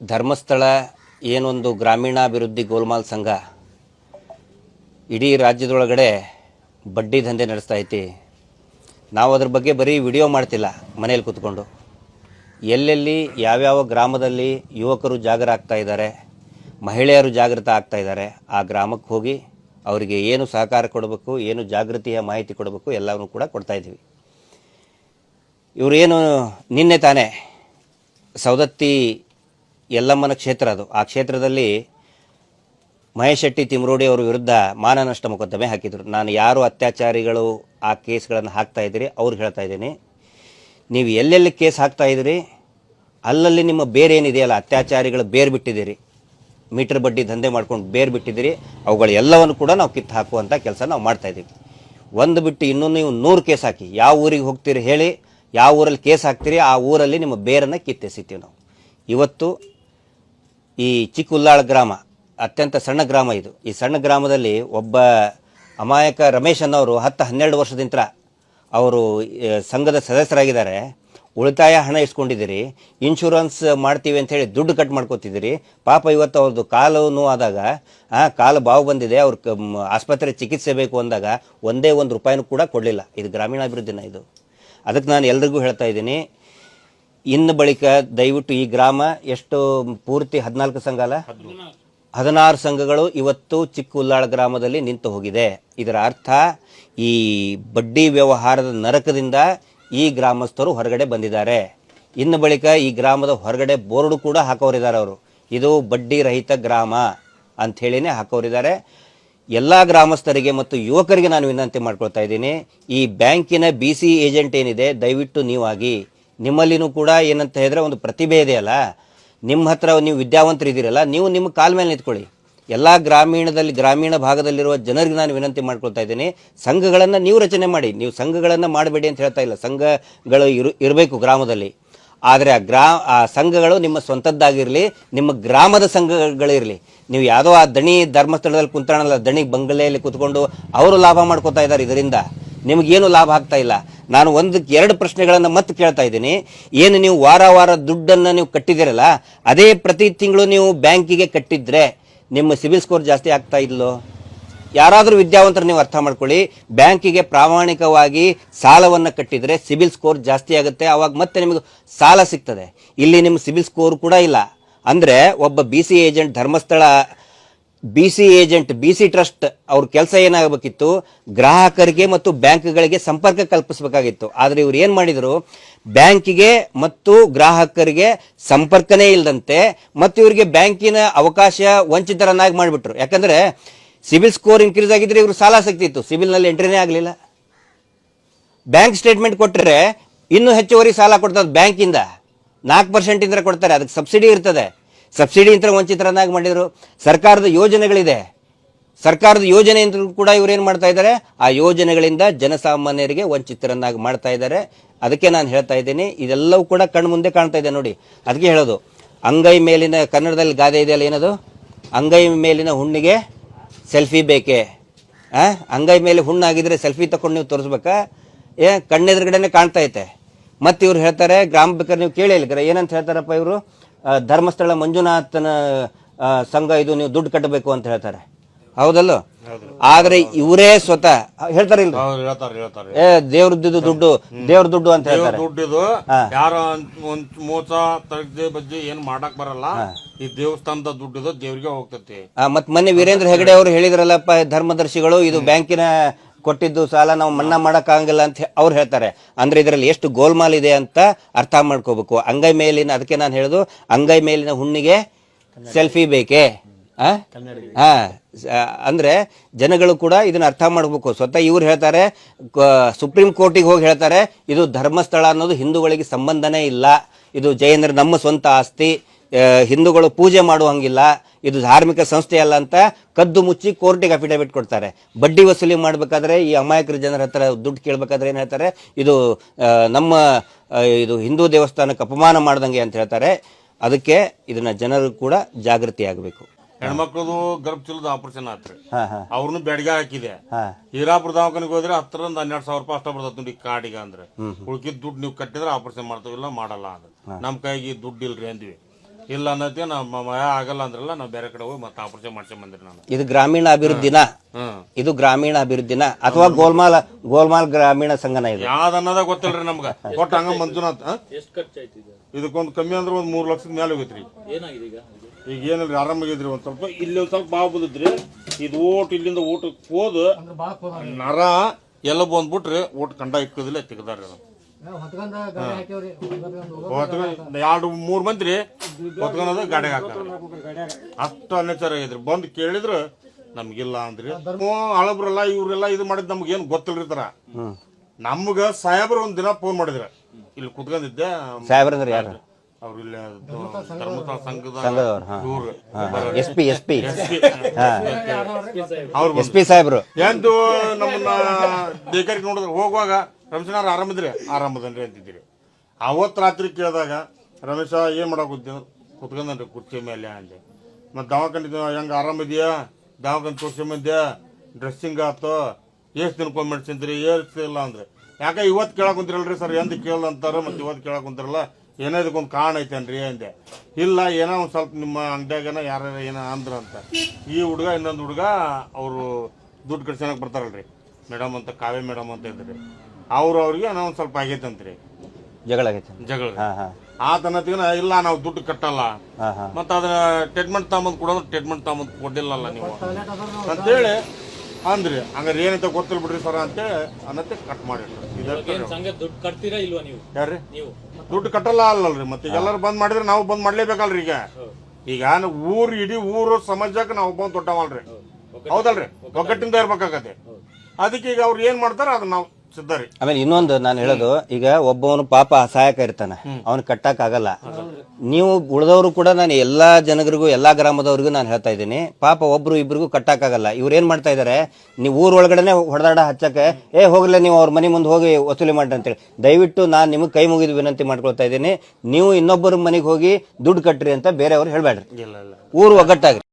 ಧರ್ಮಸ್ಥಳ ಏನೊಂದು ಗ್ರಾಮೀಣಾಭಿವೃದ್ಧಿ ಗೋಲ್ಮಾಲ್ ಸಂಘ ಇಡೀ ರಾಜ್ಯದೊಳಗಡೆ ಬಡ್ಡಿ ದಂಧೆ ನಡೆಸ್ತಾ ಐತಿ. ನಾವು ಅದ್ರ ಬಗ್ಗೆ ಬರೀ ವಿಡಿಯೋ ಮಾಡ್ತಿಲ್ಲ, ಮನೇಲಿ ಕೂತ್ಕೊಂಡು. ಎಲ್ಲೆಲ್ಲಿ ಯಾವ್ಯಾವ ಗ್ರಾಮದಲ್ಲಿ ಯುವಕರು ಜಾಗರ ಆಗ್ತಾ ಇದ್ದಾರೆ, ಮಹಿಳೆಯರು ಜಾಗೃತ ಆಗ್ತಾ ಇದ್ದಾರೆ, ಆ ಗ್ರಾಮಕ್ಕೆ ಹೋಗಿ ಅವರಿಗೆ ಏನು ಸಹಕಾರ ಕೊಡಬೇಕು, ಏನು ಜಾಗೃತಿಯ ಮಾಹಿತಿ ಕೊಡಬೇಕು ಎಲ್ಲವನ್ನೂ ಕೂಡ ಕೊಡ್ತಾ ಇದ್ದೀವಿ. ಇವರೇನು ನಿನ್ನೆ ತಾನೇ ಸವದತ್ತಿ ಯಲ್ಲಮ್ಮನ ಕ್ಷೇತ್ರ ಅದು. ಆ ಕ್ಷೇತ್ರದಲ್ಲಿ ಮಹೇಶ್ ಶೆಟ್ಟಿ, ತಿಮ್ರೋಡಿ ಅವರ ವಿರುದ್ಧ ಮಾನನಷ್ಟ ಮೊಕದ್ದಮೆ ಹಾಕಿದರು. ನಾನು ಯಾರು ಅತ್ಯಾಚಾರಿಗಳು ಆ ಕೇಸ್ಗಳನ್ನು ಹಾಕ್ತಾ ಇದ್ದೀರಿ ಅವ್ರು ಹೇಳ್ತಾ ಇದ್ದೀನಿ. ನೀವು ಎಲ್ಲೆಲ್ಲಿ ಕೇಸ್ ಹಾಕ್ತಾ ಇದ್ದೀರಿ, ಅಲ್ಲಲ್ಲಿ ನಿಮ್ಮ ಬೇರೆ ಏನಿದೆಯಲ್ಲ ಅತ್ಯಾಚಾರಿಗಳು ಬೇರು ಬಿಟ್ಟಿದ್ದೀರಿ ಮೀಟರ್ ಬಡ್ಡಿ ದಂಧೆ ಮಾಡ್ಕೊಂಡು ಬೇರು ಬಿಟ್ಟಿದ್ದೀರಿ ಅವುಗಳ ಎಲ್ಲವನ್ನು ಕೂಡ ನಾವು ಕಿತ್ತು ಹಾಕುವಂಥ ಕೆಲಸ ನಾವು ಮಾಡ್ತಾ ಇದ್ದೀವಿ. ಒಂದು ಬಿಟ್ಟು ಇನ್ನೂ ನೀವು ನೂರು ಕೇಸ್ ಹಾಕಿ. ಯಾವ ಊರಿಗೆ ಹೋಗ್ತೀರಿ ಹೇಳಿ, ಯಾವ ಊರಲ್ಲಿ ಕೇಸ್ ಹಾಕ್ತೀರಿ, ಆ ಊರಲ್ಲಿ ನಿಮ್ಮ ಬೇರನ್ನು ಕಿತ್ತೆಸಿತೀವಿ ನಾವು. ಇವತ್ತು ಈ ಚಿಕ್ಕ ಉಲ್ಲಾಳ ಗ್ರಾಮ, ಅತ್ಯಂತ ಸಣ್ಣ ಗ್ರಾಮ ಇದು. ಈ ಸಣ್ಣ ಗ್ರಾಮದಲ್ಲಿ ಒಬ್ಬ ಅಮಾಯಕ ರಮೇಶ್ ಅನ್ನೋರು ಹತ್ತು ಹನ್ನೆರಡು ವರ್ಷದಿಂದ ಅವರು ಸಂಘದ ಸದಸ್ಯರಾಗಿದ್ದಾರೆ. ಉಳಿತಾಯ ಹಣ ಇಸ್ಕೊಂಡಿದ್ದೀರಿ ಇನ್ಶೂರೆನ್ಸ್ ಮಾಡ್ತೀವಿ ಅಂತ ಹೇಳಿ ದುಡ್ಡು ಕಟ್ ಮಾಡ್ಕೋತಿದ್ದೀರಿ. ಪಾಪ ಇವತ್ತು ಅವ್ರದ್ದು ಕಾಲು ಆದಾಗ ಹಾಂ ಕಾಲು ಬಾವು ಬಂದಿದೆ, ಅವ್ರ ಆಸ್ಪತ್ರೆ ಚಿಕಿತ್ಸೆ ಬೇಕು ಅಂದಾಗ ಒಂದೇ ಒಂದು ರೂಪಾಯಿನೂ ಕೂಡ ಕೊಡಲಿಲ್ಲ. ಇದು ಗ್ರಾಮೀಣಾಭಿವೃದ್ಧಿನ ಇದು. ಅದಕ್ಕೆ ನಾನು ಎಲ್ರಿಗೂ ಹೇಳ್ತಾ ಇದ್ದೀನಿ ಇನ್ನು ಬಳಿಕ ದಯವಿಟ್ಟು ಈ ಗ್ರಾಮ ಎಷ್ಟು ಪೂರ್ತಿ ಹದಿನಾಲ್ಕು ಸಂಘ ಅಲ್ಲ? ಹದಿನಾರು ಸಂಘಗಳು ಇವತ್ತು ಚಿಕ್ಕ ಉಲ್ಲಾಳ ಗ್ರಾಮದಲ್ಲಿ ನಿಂತು ಹೋಗಿದೆ. ಇದರ ಅರ್ಥ ಈ ಬಡ್ಡಿ ವ್ಯವಹಾರದ ನರಕದಿಂದ ಈ ಗ್ರಾಮಸ್ಥರು ಹೊರಗಡೆ ಬಂದಿದ್ದಾರೆ. ಇನ್ನು ಬಳಿಕ ಈ ಗ್ರಾಮದ ಹೊರಗಡೆ ಬೋರ್ಡು ಕೂಡ ಹಾಕೋರಿದ್ದಾರೆ ಅವರು. ಇದು ಬಡ್ಡಿ ರಹಿತ ಗ್ರಾಮ ಅಂಥೇಳಿನೇ ಹಾಕೋರಿದ್ದಾರೆ ಎಲ್ಲ ಗ್ರಾಮಸ್ಥರಿಗೆ ಮತ್ತು ಯುವಕರಿಗೆ ನಾನು ವಿನಂತಿ ಮಾಡ್ಕೊಳ್ತಾ ಇದ್ದೀನಿ. ಈ ಬ್ಯಾಂಕಿನ ಬಿ ಸಿ ಏಜೆಂಟ್ ಏನಿದೆ, ದಯವಿಟ್ಟು ನೀವಾಗಿ ನಿಮ್ಮಲ್ಲಿನೂ ಕೂಡ ಏನಂತ ಹೇಳಿದ್ರೆ ಒಂದು ಪ್ರತಿಭೆ ಇದೆಯಲ್ಲ ನಿಮ್ಮ ಹತ್ರ ನೀವು ವಿದ್ಯಾವಂತರು ಇದ್ದೀರಲ್ಲ ನೀವು ನಿಮ್ಮ ಕಾಲ ಮೇಲೆ ನಿಂತ್ಕೊಳ್ಳಿ. ಎಲ್ಲ ಗ್ರಾಮೀಣದಲ್ಲಿ, ಗ್ರಾಮೀಣ ಭಾಗದಲ್ಲಿರುವ ಜನರಿಗೆ ನಾನು ವಿನಂತಿ ಮಾಡ್ಕೊಳ್ತಾ ಇದ್ದೀನಿ. ಸಂಘಗಳನ್ನು ನೀವು ರಚನೆ ಮಾಡಿ, ನೀವು ಸಂಘಗಳನ್ನು ಮಾಡಬೇಡಿ ಅಂತ ಹೇಳ್ತಾ ಇಲ್ಲ. ಸಂಘಗಳು ಇರು, ಇರಬೇಕು ಗ್ರಾಮದಲ್ಲಿ. ಆದರೆ ಆ ಗ್ರಾ, ಆ ಸಂಘಗಳು ನಿಮ್ಮ ಸ್ವಂತದ್ದಾಗಿರಲಿ, ನಿಮ್ಮ ಗ್ರಾಮದ ಸಂಘಗಳಿರಲಿ ನೀವು ಯಾವುದೋ ಆ ದಣಿ ಧರ್ಮಸ್ಥಳದಲ್ಲಿ ಕುಂತಾಣಲ್ಲ ದಣಿ ಬಂಗಲೆಯಲ್ಲಿ ಕೂತ್ಕೊಂಡು ಅವರು ಲಾಭ ಮಾಡ್ಕೋತಾ ಇದ್ದಾರೆ ಇದರಿಂದ. ನಿಮಗೇನು ಲಾಭ ಆಗ್ತಾ ಇಲ್ಲ? ನಾನು ಒಂದಕ್ಕೆ ಎರಡು ಪ್ರಶ್ನೆಗಳನ್ನು ಮತ್ತೆ ಕೇಳ್ತಾ ಇದ್ದೀನಿ. ಏನು ನೀವು ವಾರ ವಾರ ದುಡ್ಡನ್ನು ನೀವು ಕಟ್ಟಿದ್ದೀರಲ್ಲ, ಅದೇ ಪ್ರತಿ ತಿಂಗಳು ನೀವು ಬ್ಯಾಂಕಿಗೆ ಕಟ್ಟಿದ್ರೆ ನಿಮ್ಮ ಸಿಬಿಲ್ ಸ್ಕೋರ್ ಜಾಸ್ತಿ ಆಗ್ತಾ ಇಲ್ಲೋ ಯಾರಾದರೂ ವಿದ್ಯಾವಂತರು ನೀವು ಅರ್ಥ ಮಾಡ್ಕೊಳ್ಳಿ, ಬ್ಯಾಂಕಿಗೆ ಪ್ರಾಮಾಣಿಕವಾಗಿ ಸಾಲವನ್ನು ಕಟ್ಟಿದರೆ ಸಿಬಿಲ್ ಸ್ಕೋರ್ ಜಾಸ್ತಿ ಆಗುತ್ತೆ ಆವಾಗ ಮತ್ತೆ ನಿಮಗೆ ಸಾಲ ಸಿಗ್ತದೆ. ಇಲ್ಲಿ ನಿಮ್ಮ ಸಿಬಿಲ್ ಸ್ಕೋರ್ ಕೂಡ ಇಲ್ಲ. ಅಂದರೆ ಒಬ್ಬ B C agent Dharmasthala B C agent B C trust ಅವ್ರ ಕೆಲಸ ಏನಾಗಬೇಕಿತ್ತು? ಗ್ರಾಹಕರಿಗೆ ಮತ್ತು ಬ್ಯಾಂಕ್ಗಳಿಗೆ ಸಂಪರ್ಕ ಕಲ್ಪಿಸಬೇಕಾಗಿತ್ತು. ಆದರೆ ಇವ್ರು ಏನು ಮಾಡಿದರು? ಬ್ಯಾಂಕಿಗೆ ಮತ್ತು ಗ್ರಾಹಕರಿಗೆ ಸಂಪರ್ಕನೇ ಇಲ್ಲದಂತೆ ಮತ್ತು ಇವರಿಗೆ ಬ್ಯಾಂಕಿನ ಅವಕಾಶ ವಂಚಿತರನ್ನಾಗಿ ಮಾಡಿಬಿಟ್ರು. ಯಾಕಂದರೆ ಸಿಬಿಲ್ ಸ್ಕೋರ್ ಇನ್ಕ್ರೀಸ್ ಆಗಿದ್ರೆ ಇವರು ಸಾಲ ಸಿಗ್ತಿತ್ತು. ಸಿಬಿಲ್ನಲ್ಲಿ ಎಂಟ್ರಿನೇ ಆಗಲಿಲ್ಲ. ಬ್ಯಾಂಕ್ ಸ್ಟೇಟ್ಮೆಂಟ್ ಕೊಟ್ಟರೆ ಇನ್ನೂ ಹೆಚ್ಚುವರಿ ಸಾಲ ಕೊಡ್ತದೆ ಬ್ಯಾಂಕಿಂದ. ನಾಲ್ಕು ಪರ್ಸೆಂಟಿಂದ ಕೊಡ್ತಾರೆ. ಅದಕ್ಕೆ ಸಬ್ಸಿಡಿ ಇರ್ತದೆ. ಸಬ್ಸಿಡಿ ಅಂತ ವಂಚಿತರನ್ನಾಗಿ ಮಾಡಿದರು. ಸರ್ಕಾರದ ಯೋಜನೆಗಳಿದೆ. ಸರ್ಕಾರದ ಯೋಜನೆ ಅಂತ ಕೂಡ ಇವ್ರು ಏನು ಮಾಡ್ತಾ ಇದ್ದಾರೆ? ಆ ಯೋಜನೆಗಳಿಂದ ಜನಸಾಮಾನ್ಯರಿಗೆ ವಂಚಿತರನ್ನಾಗಿ ಮಾಡ್ತಾ ಇದ್ದಾರೆ. ಅದಕ್ಕೆ ನಾನು ಹೇಳ್ತಾ ಇದ್ದೀನಿ. ಇದೆಲ್ಲವೂ ಕೂಡ ಕಣ್ಣು ಮುಂದೆ ಕಾಣ್ತಾ ಇದೆ ನೋಡಿ. ಅದಕ್ಕೆ ಹೇಳೋದು. ಅಂಗೈ ಮೇಲಿನ ಕನ್ನಡದಲ್ಲಿ ಗಾದೆ ಇದೆಯಲ್ಲ ಏನದು? ಅಂಗೈ ಮೇಲಿನ ಹುಣ್ಣಿಗೆ ಸೆಲ್ಫಿ ಬೇಕೇ? ಆ? ಅಂಗೈ ಮೇಲೆ ಹುಣ್ಣಾಗಿದ್ರೆ ಸೆಲ್ಫಿ ತಕೊಂಡು ನೀವು ತೋರಿಸ್ಬೇಕಾ? ಏ, ಕಣ್ಣೆದುರುಗಡೆನೆ ಕಾಣ್ತಾ ಐತೆ. ಮತ್ತೆ ಇವ್ರು ಹೇಳ್ತಾರೆ ಗ್ರಾಮ ಬೇಕಾದ್ರೆ ನೀವು ಇಲ್ಲ ಏನಂತ ಹೇಳ್ತಾರಪ್ಪ ಇವರು? ಧರ್ಮಸ್ಥಳ ಮಂಜುನಾಥನ ಸಂಘ ಇದು ನೀವು ದುಡ್ಡು ಕಟ್ಟಬೇಕು ಅಂತ ಹೇಳ್ತಾರೆ. ಹೌದಲ್ಲ? ಆದ್ರೆ ಇವರೇ ಸ್ವತಃ ಹೇಳ್ತಾರೆ ಏ ದೇವ್ರದ್ದು ದುಡ್ಡು ದೇವ್ರ ದುಡ್ಡು ಅಂತ ಹೇಳ್ತಾರೆ. ದುಡ್ಡಿದು ಯಾರ ಮೋಸ ತಗ್ದೆ ಬಜ್ಜಿ ಏನ್ ಮಾಡಕ್ ಬರಲ್ಲ. ಈ ದೇವಸ್ಥಾನದ ದುಡ್ಡಿದು ದೇವ್ರಿಗೆ ಹೋಗ್ತತಿ. ಮತ್ ಮೊನ್ನೆ ವೀರೇಂದ್ರ ಹೆಗಡೆ ಅವರು ಹೇಳಿದ್ರಲ್ಲಪ್ಪ ಧರ್ಮದರ್ಶಿಗಳು ಇದು ಬ್ಯಾಂಕಿನ ಕೊಟ್ಟಿದ್ದು ಸಾಲ ನಾವು ಮನ್ನಾ ಮಾಡೋಕ್ಕಾಗಲ್ಲ ಅಂತ ಅವ್ರು ಹೇಳ್ತಾರೆ. ಅಂದರೆ ಇದರಲ್ಲಿ ಎಷ್ಟು ಗೋಲ್ಮಾಲ್ ಇದೆ ಅಂತ ಅರ್ಥ ಮಾಡ್ಕೋಬೇಕು. ಅಂಗೈ ಮೇಲಿನ ಅದಕ್ಕೆ ನಾನು ಹೇಳೋದು ಅಂಗೈ ಮೇಲಿನ ಹುಣ್ಣಿಗೆ ಸೆಲ್ಫಿ ಬೇಕೇ? ಹಾಂ ಅಂದ್ರೆ ಜನಗಳು ಕೂಡ ಇದನ್ನ ಅರ್ಥ ಮಾಡ್ಬೇಕು. ಸ್ವತಃ ಇವ್ರು ಹೇಳ್ತಾರೆ ಸುಪ್ರೀಂ ಕೋರ್ಟಿಗೆ ಹೋಗಿ ಹೇಳ್ತಾರೆ ಇದು ಧರ್ಮಸ್ಥಳ ಅನ್ನೋದು ಹಿಂದೂಗಳಿಗೆ ಸಂಬಂಧನೇ ಇಲ್ಲ. ಇದು ಜೈನರ ನಮ್ಮ ಸ್ವಂತ ಆಸ್ತಿ. ಹಿಂದೂಗಳು ಪೂಜೆ ಮಾಡುವಂಗಿಲ್ಲ ಇದು ಧಾರ್ಮಿಕ ಸಂಸ್ಥೆ ಅಲ್ಲ ಅಂತ ಕದ್ದು ಮುಚ್ಚಿ ಕೋರ್ಟಿಗೆ ಅಫಿಡವಿಟ್ ಕೊಡ್ತಾರೆ. ಬಡ್ಡಿ ವಸೂಲಿ ಮಾಡಬೇಕಾದ್ರೆ ಈ ಅಮಾಯಕರ ಜನರ ಹತ್ರ ದುಡ್ಡು ಕೇಳಬೇಕಾದ್ರೆ ಏನು ಹೇಳ್ತಾರೆ? ಇದು ನಮ್ಮ ಇದು ಹಿಂದೂ ದೇವಸ್ಥಾನಕ್ಕೆ ಅಪಮಾನ ಮಾಡ್ದಂಗೆ ಅಂತ ಹೇಳ್ತಾರೆ. ಅದಕ್ಕೆ ಇದನ್ನ ಜನರು ಕೂಡ ಜಾಗೃತಿ ಆಗಬೇಕು ಹೆಣ್ಮಕ್ಳದು ಗರ್ಭಚೀಲದ ಆಪರೇಷನ್ ಆತ್ರಿ. ಬೆಡ್ಗೆ ಅವ್ರನ್ನು ಬೆಳಗ್ಗೆ ಹಾಕಿದೆ. ಹೀರಾಪುರ ದವಾಖಾನಿಗೆ ಹೋದ್ರೆ ಹತ್ತರಿಂದ ಹನ್ನೆರಡು ಸಾವಿರ ರೂಪಾಯಿ ಅಷ್ಟ ಬರ್ತದೆ ನೋಡಿ ಕಾರ್ಡಿಗೆ ಅಂದ್ರೆ. ಉಳ್ಕಿದ್ ದುಡ್ಡು ನೀವು ಕಟ್ಟಿದ್ರೆ ಆಪರೇಷನ್ ಮಾಡ್ತಾವಿಲ್ಲ ಮಾಡಲ್ಲ ಅಂದ್ರೆ ನಮ್ ಕೈಗೆ ದುಡ್ಡು ಇಲ್ರಿ ಅಂದ್ವಿ. ಇಲ್ಲ ಅನ್ನೋದೇ ನಮ್ಮ ಮಯ ಆಗಲ್ಲ ಅಂದ್ರಲ್ಲ ನಾವು ಬೇರೆ ಕಡೆ ಹೋಗಿ ಮತ್ತೆ ಆಪರೇಷನ್ ಮಾಡ್ಕೊಂಡ್ ಬಂದ್ರಿ ನಾನು. ಇದು ಗ್ರಾಮೀಣ ಅಭಿವೃದ್ಧಿನ ಹ್ಮ್ ಇದು ಗ್ರಾಮೀಣ ಅಭಿವೃದ್ಧಿನ ಅಥವಾ ಗೋಲ್ಮಾಲ್ ಗೋಲ್ಮಾಲ್ ಗ್ರಾಮೀಣ ಸಂಘನ ಇದು? ಯಾವ್ದು ಅನ್ನೋದ ಗೊತ್ತಿಲ್ರಿ ನಮ್ಗೆ. ಕೊಟ್ಟ ಹಂಗ ಮಂಜುನಾಥ್ ಆ? ಎಷ್ಟು ಖರ್ಚಾಯ್ತು ಇದು ಇದಕ್ಕೊಂದು ಕಮ್ಮಿ ಅಂದ್ರೆ ಒಂದು ಮೂರು ಲಕ್ಷದ ಮೇಲೆ ಹೋಗೈತ್ರಿ. ಏನಾಗಿದೆ ಈಗ? ಈಗ ಏನಿಲ್ರಿ ಆರಾಮಾಗಿದ್ರಿ ಒಂದು ಸ್ವಲ್ಪ? ಇಲ್ಲಿ ಒಂದು ಸ್ವಲ್ಪ ಬಾವು ಬುದಿದ್ರಿ. ಇದು ಓಟ್ ಇಲ್ಲಿಂದ ಊಟಕ್ಕೆ ಹೋದ ನರ ಎಲ್ಲ ಬಂದ್ಬಿಟ್ರಿ ಓಟ್ ಕಂಡ ಇಕ್ಕದಿಲ್ಲ ತೆಗ್ದಾರ ಎರಡು ಮೂರು ಮಂದಿ ಹೊತ್ಕೊಂಡ್ ಗಾಡಿಗೆ ಹಾಕಾರ ಅಷ್ಟು ಅನ್ಯಾಚಾರ ಆಗಿದ್ರಿ. ಬಂದು ಕೇಳಿದ್ರು ನಮ್ಗಿಲ್ಲ ಅಂದ್ರಿ. ಹಳಬ್ರಲ್ಲ ಇವ್ರೆಲ್ಲ ಇದು ಮಾಡಿದ್ ನಮ್ಗೆ ಏನು ಗೊತ್ತಿಲ್ರಿ ತರ. ಹ್ಮ್ ನಮ್ಗ ಸಾಹೇಬ್ರ ಒಂದ್ ದಿನ ಫೋನ್ ಮಾಡಿದ್ರ. ಇಲ್ಲಿ ಕುತ್ಕೊಂಡಿದ್ದೆ. ಸಾಹೇಬ್ರಂದ್ರೆ ಯಾರು? ಅವ್ರು ಇಲ್ಲಿ ಧರ್ಮಸ್ಥಳ ಸಂಘದ ಸಂಘದವ್ರು ಹಾ. ಇವ್ರು. S P S P. ಅವ್ರು ಎಸ್ ಪಿ ಸಾಹೇಬ್ರು. ಎಂದು ನಮ್ಮನ್ನ ಬೇಕಾರಿ ನೋಡಿದ್ರೆ ಹೋಗುವಾಗ ರಮಚನಾರ್ ಆರಾಮದ್ರಿ ಆರಾಮದನ್ರಿ ಅಂತಿದ್ದೀರಿ. ಅವತ್ ರಾತ್ರಿ ಕೇಳಿದಾಗ ರಮೇಶ ಏನ್ ಮಾಡಕ್ ಕುತ್ಕೊಂಡ್ರಿ ಕುರ್ಚಿ ಮೇಲೆ ಅಂದೆ. ಮತ್ ದವಾಖಾನೆ ಹೆಂಗ ಇದೆಯಾ? ದವಾಖಾನೆ ಮಧ್ಯ ಡ್ರೆಸ್ಸಿಂಗ್ ಆತು? ಎಷ್ಟು ದಿನಕ್ಕೊಮ್ಮೆ ಮೆಡ್ಸಿನ್ರಿ ಏಸ್ ಇಲ್ಲ ಅಂದ್ರೆ. ಯಾಕೆ ಇವತ್ತು ಕೇಳಕ್ ಕುಂತಿರಲ್ರಿ ಸರ್ ಎಂದ ಕೇಳಲ್ಲ ಅಂತಾರ ಮತ್ತೆ ಇವತ್ತು ಕೇಳಕ್ ಕುಂತಿರಲ್ಲ. ಏನೋ ಇದಕ್ಕೊಂದು ಕಾರಣ ಐತೇನ್ರಿ ಅಂದೆ. ಇಲ್ಲ ಏನೋ ಒಂದು ಸ್ವಲ್ಪ ನಿಮ್ಮ ಅಂಗಡಿಯಾಗನ ಯಾರು ಏನೋ ಅಂದ್ರ ಅಂತ. ಈ ಹುಡುಗ ಇನ್ನೊಂದು ಹುಡುಗ ಅವರು ದುಡ್ಡು ಕಟ್ಸೋಣಕ್ ಬರ್ತಾರಲ್ರಿ. ಮೇಡಮ್ ಅಂತ ಕಾವೇ ಮೇಡಮ್ ಅಂತ ಇದ್ರಿ. ಅವ್ರು ಅವ್ರಿಗೆ ಏನೋ ಒಂದು ಸ್ವಲ್ಪ ಆಗೈತಂತ್ರಿ. ಜಗಳ ಆಗೈತೆ ಜಗಳ. ಹಾ ಇಲ್ಲ ನಾವು ದುಡ್ಡು ಕಟ್ಟಲ್ಲ. ಮತ್ತ ಅದನ್ನ ಟ್ರೀಟ್ಮೆಂಟ್ ತಗೊಂಬಂದ್ ಕೊಡೋದು ಟ್ರೀಟ್ಮೆಂಟ್ ತಗೊಂಬಂದ್ ಕೊಡ್ಲಿಲ್ಲಲ್ಲ ನೀವು. ಅಂತೇಳಿ ಅಂದ್ರಿ. ಹಂಗಾರೆ ಏನೈತೆ ಗೊತ್ತಿಲ್ಲ ಬಿಡ್ರಿ ಸರ್ ಅಂತೇಳಿ ಅನ್ನತ್ತೆ ಕಟ್ ಏನ್ ದುಡ್ಡು ಕಟ್ತೀರಾ ಇಲ್ವಾ ನೀವು? ಯಾರ್ರಿ? ದುಡ್ಡು ಕಟ್ಟಲ್ಲ ಅಲ್ಲಲ್ರಿ ಮತ್ತೆ ಈಗ ಎಲ್ಲರೂ ಬಂದ್ ಮಾಡಿದ್ರೆ ನಾವು ಬಂದ್ ಮಾಡ್ಲೇಬೇಕಲ್ರಿ ಈಗ. ಈಗ ಊರು ಊರ್ ಇಡೀ ಊರು ಸಮಾಜಕ್ಕೆ ನಾವು ಬಂದ್ ದೊಡ್ಡವಲ್ರಿ. ಹೌದಲ್ರಿ? ಒಗ್ಗಟ್ಟಿಂದ. ಇರ್ಬೇಕಾಗತ್ತೆ. ಅದಕ್ಕೆ ಈಗ ಅವ್ರು ಏನ್ ಮಾಡ್ತಾರ ಅದನ್ನ ನಾವು ಆಮೇಲೆ ಇನ್ನೊಂದು ನಾನು ಹೇಳೋದು ಈಗ ಒಬ್ಬವನು ಪಾಪ ಅಸಹಾಯಕ ಇರ್ತಾನೆ ಅವನು ಕಟ್ಟಕ್ ಆಗಲ್ಲ. ನೀವು ಉಳಿದವರು ಕೂಡ ನಾನು ಎಲ್ಲಾ ಜನರಿಗೂ ಎಲ್ಲಾ ಗ್ರಾಮದವ್ರಿಗೂ ನಾನು ಹೇಳ್ತಾ ಇದ್ದೀನಿ ಪಾಪ ಒಬ್ರು ಇಬ್ರಿಗೂ ಕಟ್ಟಕ್ ಆಗಲ್ಲ. ಇವ್ರು ಏನ್ ಮಾಡ್ತಾ ಇದಾರೆ ನೀವು ಊರ್ ಒಳಗಡೆನೆ ಹೊಡೆದಾಡ ಹಚ್ಚಕ್ಕೆ ಏ ಹೋಗ್ಲೇ ನೀವು ಅವ್ರ ಮನೆ ಮುಂದೆ ಹೋಗಿ ವಸೂಲಿ ಮಾಡ್ರಿ ಅಂತೇಳಿ ದಯವಿಟ್ಟು ನಾನು ನಿಮಗೆ ಕೈ ಮುಗಿದು ವಿನಂತಿ ಮಾಡ್ಕೊಳ್ತಾ ಇದ್ದೀನಿ ನೀವು ಇನ್ನೊಬ್ಬರ ಮನೆಗೆ ಹೋಗಿ ದುಡ್ಡು ಕಟ್ಟ್ರಿ ಅಂತ ಬೇರೆಯವ್ರು ಹೇಳ್ಬೇಡ್ರಿ. ಊರು ಒಗ್ಗಟ್ಟಾಗ್ರಿ.